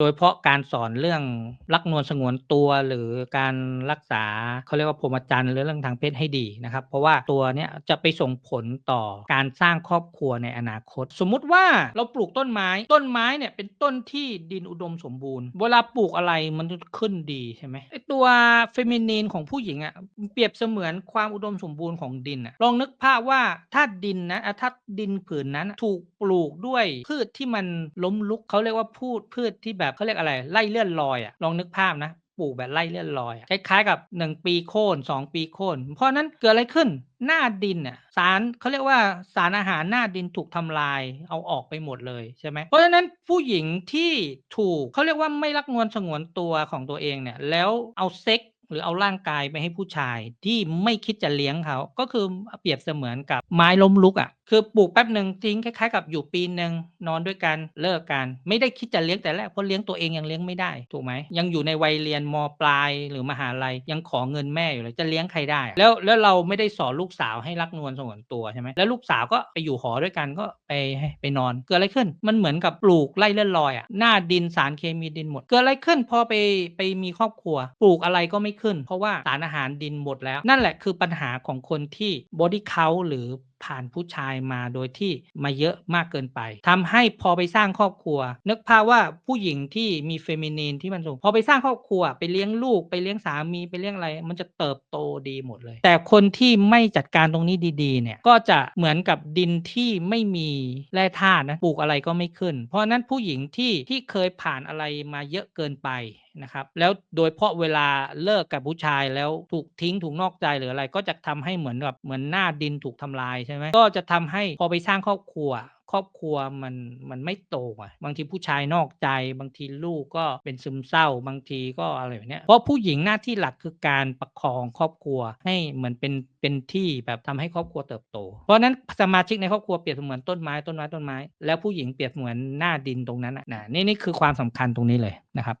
โดยเฉพาะการสอนเรื่องรักนวลสงวนตัวหรือการรักษาเขาเรียกว่าพรหมจรรย์หรือเรื่องทางเพศให้ดีนะครับ เพราะว่าตัวเนี้ยจะไปส่งผลต่อการสร้างครอบครัวในอนาคต สมมุติว่าเราปลูกต้นไม้ต้นไม้เนี่ยเป็นต้นที่ดินอุดมสมบูรณ์ เวลาปลูกอะไรมันจะขึ้นดีใช่ไหมไอตัวเฟมินีนของผู้หญิงอะ่ะเปรียบเสมือนความอุดมสมบูรณ์ของดินอะลองนึกภาพว่าถ้าดินนะถ้าดินผืนนั้นถูกปลูกด้วยพืชที่มันล้มลุกเขาเรียกว่าพูดพืชที่แบบเขาเรียกอะไรไล่เลื่อนลอยอะลองนึกภาพนะปลูกแบบไล่เลื่อนลอยอะคล้ายๆกับ 1 ปีโค่น2 ปีโค่นเพราะนั้นเกิดอะไรขึ้นหน้าดินน่ะสารเขาเรียกว่าสารอาหารหน้าดินถูกทำลายเอาออกไปหมดเลยใช่ไหมเพราะฉะนั้นผู้หญิงที่ถูกเขาเรียกว่าไม่รักนวลสงวนตัวของตัวเองเนี่ยแล้วเอาเซ็กหรือเอาร่างกายไปให้ผู้ชายที่ไม่คิดจะเลี้ยงเขา ก็คือเปรียบเสมือนกับไม้ล้มลุกอะ่ะ คือปลูกแป๊บหนึ่งทิ้งคล้ายๆกับอยู่ปีหนึ่งนอนด้วยกันเลิกกัน ไม่ได้คิดจะเลี้ยงแต่แรกเพราะเลี้ยงตัวเองยังเลี้ยงไม่ได้ถูกไหมยังอยู่ในวัยเรียนมปลายหรือมหาลัยยังขอเงินแม่อยู่เลยจะเลี้ยงใครได้ แล้วแล้วเราไม่ได้สอนลูกสาวให้รักนวลสงวนตัวใช่ไหมแล้วลูกสาวก็ไปอยู่หอด้วยกันก็ไปไปนอนเกิดอะไรขึ้น มันเหมือนกับปลูกไล่เลื่อนลอยอะ่ะหน้าดินสารเคมีดินหมด เกิดอะไรขึ้นพอไปไปมีครอบครัว ปลูกอะไรก็ไม่ขึ้น เพราะว่าสารอาหารดินหมดแล้ว นั่นแหละคือปัญหาของคนที่บอดี้เขาหรือ ผ่านผู้ชายมาโดยที่มาเยอะมากเกินไปทำให้พอไปสร้างครอบครัว นึกภาพว่าผู้หญิงที่มีเฟมินีนที่มันสูงพอไปสร้างครอบครัว ไปเลี้ยงลูกไปเลี้ยงสามีไปเลี้ยงอะไร มันจะเติบโตดีหมดเลย แต่คนที่ไม่จัดการตรงนี้ดีๆเนี่ยก็จะเหมือนกับดินที่ไม่มีแร่ธาตุนะปลูกอะไรก็ไม่ขึ้น เพราะนั้นผู้หญิงที่ที่เคยผ่านอะไรมาเยอะเกินไป นะครับ แล้วโดยเพราะเวลาเลิกกับผู้ชายแล้วถูกทิ้งถูกนอกใจหรืออะไร ก็จะทำให้เหมือนกับเหมือนหน้าดินถูกทำลายใช่ไหมก็จะทำให้พอไปสร้างครอบครัวครอบครัวมันมันไม่โตอะบางทีผู้ชายนอกใจ บางทีลูกก็เป็นซึมเศร้า บางทีก็อะไรแบบเนี้ยเพราะผู้หญิงหน้าที่หลักคือการประคองครอบครัวให้เหมือนเป็นเป็นที่แบบทำให้ครอบครัวเติบโต เพราะนั้นสมาชิกในครอบครัวเปรียบเสมือนต้นไม้ต้นไม้ต้นไม้ แล้วผู้หญิงเปรียบเหมือนหน้าดินตรงนั้นนะนี่นี่คือความสำคัญตรงนี้เลยนะครับ